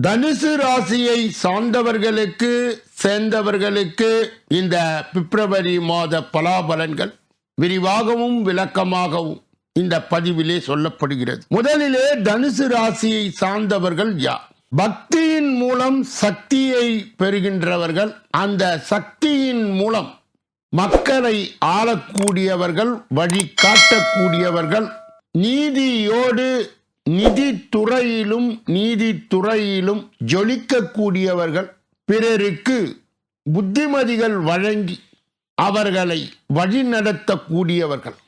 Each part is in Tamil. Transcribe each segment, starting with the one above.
தனுசு ராசியை சார்ந்தவர்களுக்கு சேர்ந்தவர்களுக்கு இந்த பிப்ரவரி மாத பலாபலன்கள் விரிவாகவும் விளக்கமாகவும் இந்த பதிவிலே சொல்லப்படுகிறது. முதலிலே தனுசு ராசியை சார்ந்தவர்கள் யார்? பக்தியின் மூலம் சக்தியை பெறுகின்றவர்கள் அந்த சக்தியின் மூலம் மக்களை ஆளக்கூடியவர்கள் வழிகாட்டக்கூடியவர்கள் நீதியோடு நிதித்துறையிலும் நீதித்துறையிலும் ஜொலிக்கக்கூடியவர்கள் பிறருக்கு புத்திமதிகள் வழங்கி அவர்களை வழிநடத்தக்கூடியவர்கள்.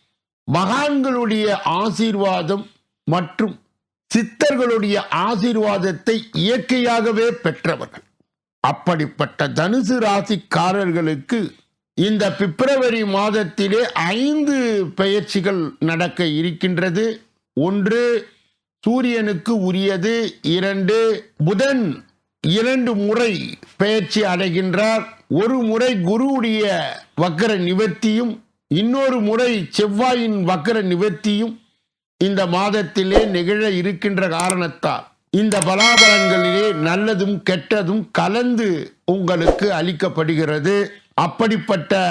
மகான்களுடைய ஆசீர்வாதம் மற்றும் சித்தர்களுடைய ஆசீர்வாதத்தை இயற்கையாகவே பெற்றவர்கள். அப்படிப்பட்ட தனுசு ராசிக்காரர்களுக்கு இந்த பிப்ரவரி மாதத்திலே ஐந்து பயிற்சிகள் நடக்க இருக்கின்றது. ஒன்று சூரியனுக்கு உரியது இரண்டு புதன் இரண்டு முறை பெயர்ச்சி அடைகின்றார். ஒரு முறை குருவுடைய வக்கர நிவர்த்தியும் இன்னொரு முறை செவ்வாயின் வக்கர நிவர்த்தியும் இந்த மாதத்திலே நிகழ இருக்கின்ற காரணத்தால் இந்த பலாபலன்களிலே நல்லதும் கெட்டதும் கலந்து உங்களுக்கு அளிக்கப்படுகிறது. அப்படிப்பட்ட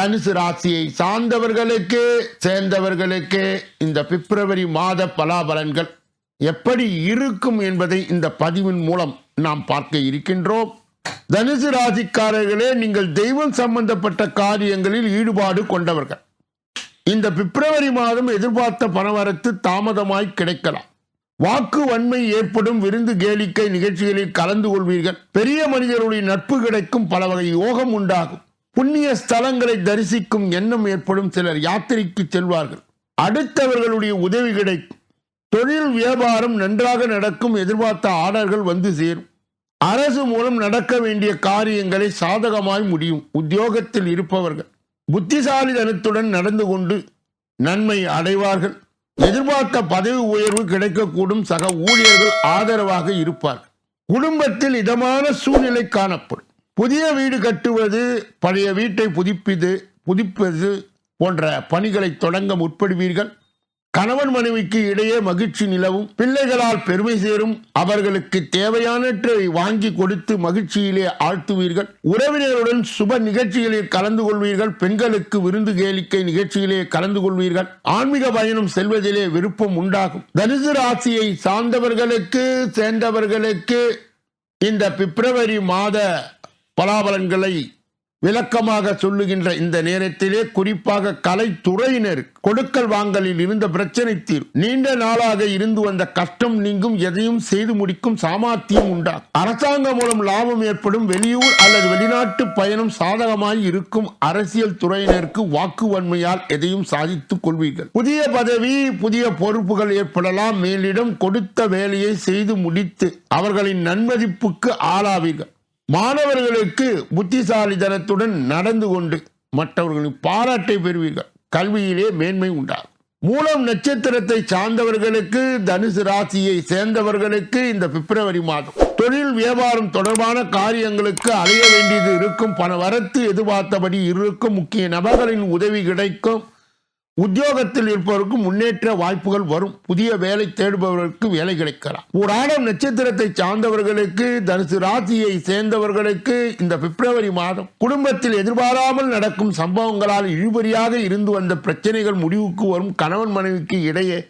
தனுசு ராசியை சார்ந்தவர்களுக்கு சேர்ந்தவர்களுக்கு இந்த பிப்ரவரி மாத பலாபலன்கள் எப்படி இருக்கும் என்பதை இந்த பதிவின் மூலம் நாம் பார்க்க இருக்கின்றோம். தனுசு ராசிக்காரர்களே நீங்கள் தெய்வம் சம்பந்தப்பட்ட காரியங்களில் ஈடுபாடு கொண்டவர்கள். இந்த பிப்ரவரி மாதம் எதிர்பார்த்த பணவரத்து தாமதமாய் கிடைக்கலாம். வாக்கு வன்மை ஏற்படும் விருந்து கேளிக்கை நிகழ்ச்சிகளில் கலந்து கொள்வீர்கள். பெரிய மனிதருடைய நட்பு கிடைக்கும் பல வகை யோகம் உண்டாகும். புண்ணிய ஸ்தலங்களை தரிசிக்கும் எண்ணம் ஏற்படும் சிலர் யாத்திரைக்கு செல்வார்கள். அடுத்தவர்களுடைய உதவி கிடைக்கும். தொழில் வியாபாரம் நன்றாக நடக்கும் எதிர்பார்த்த ஆர்டர்கள் வந்து சேரும். அரசு மூலம் நடக்க வேண்டிய காரியங்களை சாதகமாய் முடியும். உத்தியோகத்தில் இருப்பவர்கள் புத்திசாலிதனத்துடன் நடந்து கொண்டு நன்மை அடைவார்கள். எதிர்பார்த்த பதவி உயர்வு கிடைக்கக்கூடும். சக ஊழியர்கள் ஆதரவாக இருப்பார்கள். குடும்பத்தில் இதமான சூழ்நிலை காணப்படும். புதிய வீடு கட்டுவது பழைய வீட்டை புதுப்பிது புதுப்பது போன்ற பணிகளை தொடங்க முற்படுவீர்கள். கணவன் மனைவிக்கு இடையே மகிழ்ச்சி நிலவும். பிள்ளைகளால் பெருமை சேரும். அவர்களுக்கு தேவையானற்றை வாங்கி கொடுத்து மகிழ்ச்சியிலே ஆழ்த்துவீர்கள். உறவினருடன் சுப நிகழ்ச்சிகளில் கலந்து கொள்வீர்கள். பெண்களுக்கு விருந்து கேளிக்கை நிகழ்ச்சியிலே கலந்து கொள்வீர்கள். ஆன்மீக பயணம் செல்வதிலே விருப்பம் உண்டாகும். தனுசு ராசியை சார்ந்தவர்களுக்கு சேர்ந்தவர்களுக்கு இந்த பிப்ரவரி மாத பலாபலன்களை விளக்கமாக சொல்லுகின்ற இந்த நேரத்திலே குறிப்பாக கலைத்துறையினர் கொடுக்கல் வாங்கலில் இருந்த பிரச்சனை தீரும். நீண்ட நாளாக இருந்து வந்த கஷ்டம் நீங்கும் எதையும் செய்து முடிக்கும் சாமர்த்தியம் உண்டாகும். அரசாங்கம் மூலம் லாபம் ஏற்படும் வெளியூர் அல்லது வெளிநாட்டு பயணம் சாதகமாய் இருக்கும் அரசியல் துறையினருக்கு வாக்கு வன்மையால் எதையும் சாதித்துக் கொள்வீர்கள். புதிய பதவி புதிய பொறுப்புகள் ஏற்படலாம். மேலிடம் கொடுத்த வேலையை செய்து முடித்து அவர்களின் நன்மதிப்புக்கு ஆளாவீர்கள். மாணவர்களுக்கு புத்திசாலித்தனத்துடன் நடந்து கொண்டு மற்றவர்களின் பாராட்டை பெறுவீர்கள். கல்வியிலே மேன்மை உண்டாகும். மூலம் நட்சத்திரத்தை சார்ந்தவர்களுக்கு தனுசு ராசியை சேர்ந்தவர்களுக்கு இந்த பிப்ரவரி மாதம் தொழில் வியாபாரம் தொடர்பான காரியங்களுக்கு அலைய வேண்டியது இருக்கும். பண வரத்து எதிர்பார்த்தபடி இருக்கும். முக்கிய நபர்களின் உதவி கிடைக்கும். உத்தியோகத்தில் இருப்பவருக்கு முன்னேற்ற வாய்ப்புகள் வரும். புதிய வேலை தேடுபவர்களுக்கு வேலை கிடைக்கலாம். உராடம் நட்சத்திரத்தை சார்ந்தவர்களுக்கு தனுசு ராசியை சேர்ந்தவர்களுக்கு இந்த பிப்ரவரி மாதம் குடும்பத்தில் எதிர்பாராமல் நடக்கும் சம்பவங்களால் இழுபறியாக இருந்து வந்த பிரச்சனைகள் முடிவுக்கு வரும். கணவன் மனைவிக்கு இடையே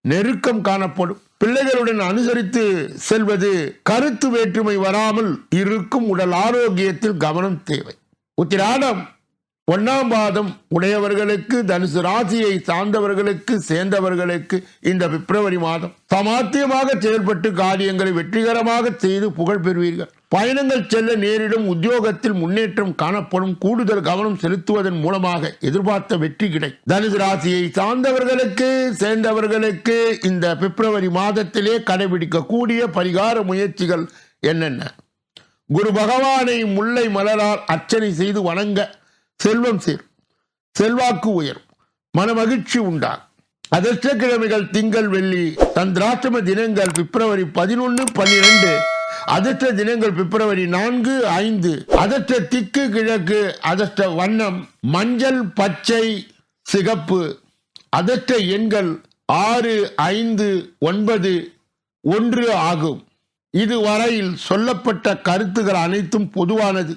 நெருக்கம் காணப்படும். பிள்ளைகளுடன் அனுசரித்து செல்வது கருத்து வேற்றுமை வராமல் இருக்கும். உடல் ஆரோக்கியத்தில் கவனம் தேவை. உத்திராடம் ஒன்னாம் பாதம் உடையவர்களுக்கு தனுசு ராசியை சார்ந்தவர்களுக்கு சேர்ந்தவர்களுக்கு இந்த பிப்ரவரி மாதம் சமாத்தியமாக செயல்பட்டு காரியங்களை வெற்றிகரமாக செய்து புகழ் பெறுவீர்கள். பயணங்கள் செல்ல நேரிடும் உத்தியோகத்தில் முன்னேற்றம் காணப்படும் கூடுதல் கவனம் செலுத்துவதன் மூலமாக எதிர்பார்த்த வெற்றி கிடை. தனுசு ராசியை சார்ந்தவர்களுக்கு சேர்ந்தவர்களுக்கு இந்த பிப்ரவரி மாதத்திலே கடைபிடிக்கக்கூடிய பரிகார முயற்சிகள் என்னென்ன? குரு பகவானை முல்லை மலரால் அர்ச்சனை செய்து வணங்க. செல்வம் சேரும். செல்வாக்கு உயரும். மனமகிழ்ச்சி உண்டாகும். அதிர்ஷ்ட கிழமைகள் திங்கள் வெள்ளி சந்திராஷ்டம தினங்கள் பிப்ரவரி பதினொன்று பன்னிரண்டு அதிர்ஷ்ட தினங்கள் பிப்ரவரி நான்கு ஐந்து அதிர்ஷ்ட திக்கு கிழக்கு அதிர்ஷ்ட வண்ணம் மஞ்சள் பச்சை சிகப்பு அதிர்ஷ்ட எண்கள் ஆறு ஐந்து ஒன்பது ஒன்று ஆகும். இதுவரையில் சொல்லப்பட்ட கருத்துகள் அனைத்தும் பொதுவானது.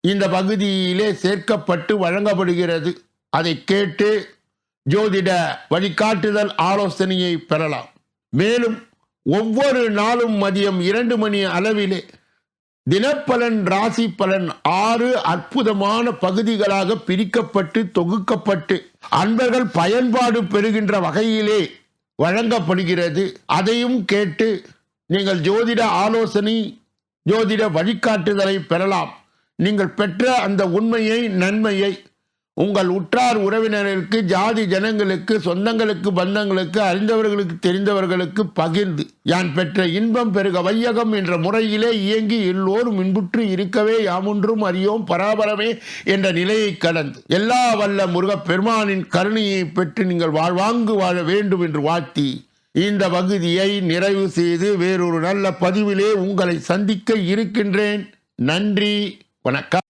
இந்த பகுதியிலே சேர்க்கப்பட்டு வழங்கப்படுகிறது. அதை கேட்டு ஜோதிட வழிகாட்டுதல் ஆலோசனையை பெறலாம். மேலும் ஒவ்வொரு நாளும் மதியம் இரண்டு மணி அளவிலே தினப்பலன் ராசி பலன் ஆறு அற்புதமான பகுதிகளாக பிரிக்கப்பட்டு தொகுக்கப்பட்டு அன்பர்கள் பயன்பாடு பெறுகின்ற வகையிலே வழங்கப்படுகிறது. அதையும் கேட்டு நீங்கள் ஜோதிட ஆலோசனை ஜோதிட வழிகாட்டுதலை பெறலாம். நீங்கள் பெற்ற அந்த உண்மையை நன்மையை உங்கள் உற்றார் உறவினர்களுக்கு ஜாதி ஜனங்களுக்கு சொந்தங்களுக்கு பந்தங்களுக்கு அறிந்தவர்களுக்கு தெரிந்தவர்களுக்கு பகிர்ந்து யான் பெற்ற இன்பம் பெருக வையகம் என்ற முறையிலே இயங்கி எல்லோரும் இன்புற்று இருக்கவே யாமொன்றும் அறியோம் பராபரமே என்ற நிலையை கடந்து எல்லா வல்ல முருகப் பெருமானின் கருணையை பெற்று நீங்கள் வாழ்வாங்கு வாழ வேண்டும் என்று வாழ்த்தி இந்த பகுதியை நிறைவு செய்து வேறொரு நல்ல பதிவிலே உங்களை சந்திக்க இருக்கின்றேன். நன்றி. when I got